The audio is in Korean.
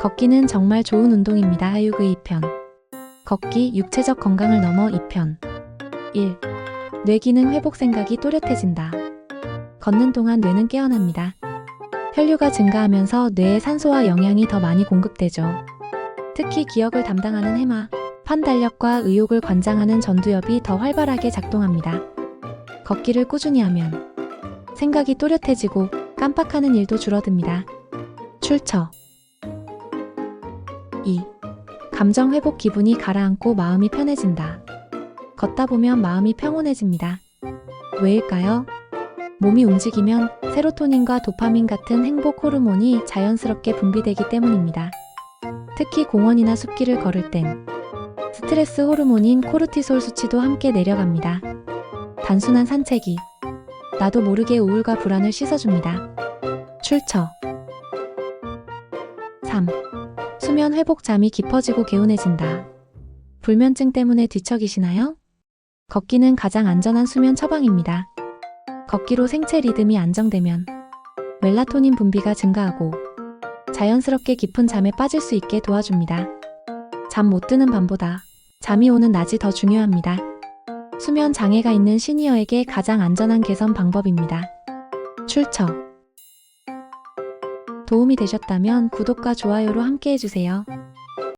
걷기는 정말 좋은 운동입니다. 하유그 2편. 걷기 육체적 건강을 넘어 2편. 1. 뇌기능 회복 생각이 또렷해진다. 걷는 동안 뇌는 깨어납니다. 혈류가 증가하면서 뇌에 산소와 영양이 더 많이 공급되죠. 특히 기억을 담당하는 해마, 판단력과 의욕을 관장하는 전두엽이 더 활발하게 작동합니다. 걷기를 꾸준히 하면 생각이 또렷해지고 깜빡하는 일도 줄어듭니다. 출처 2. 감정 회복 기분이 가라앉고 마음이 편해진다. 걷다 보면 마음이 평온해집니다. 왜일까요? 몸이 움직이면 세로토닌과 도파민 같은 행복 호르몬이 자연스럽게 분비되기 때문입니다. 특히 공원이나 숲길을 걸을 땐 스트레스 호르몬인 코르티솔 수치도 함께 내려갑니다. 단순한 산책이 나도 모르게 우울과 불안을 씻어줍니다. 출처 3. 수면 회복 잠이 깊어지고 개운해진다. 불면증 때문에 뒤척이시나요? 걷기는 가장 안전한 수면 처방입니다. 걷기로 생체 리듬이 안정되면 멜라토닌 분비가 증가하고 자연스럽게 깊은 잠에 빠질 수 있게 도와줍니다. 잠 못 드는 밤보다 잠이 오는 낮이 더 중요합니다. 수면 장애가 있는 시니어에게 가장 안전한 개선 방법입니다. 출처 도움이 되셨다면 구독과 좋아요로 함께 해주세요.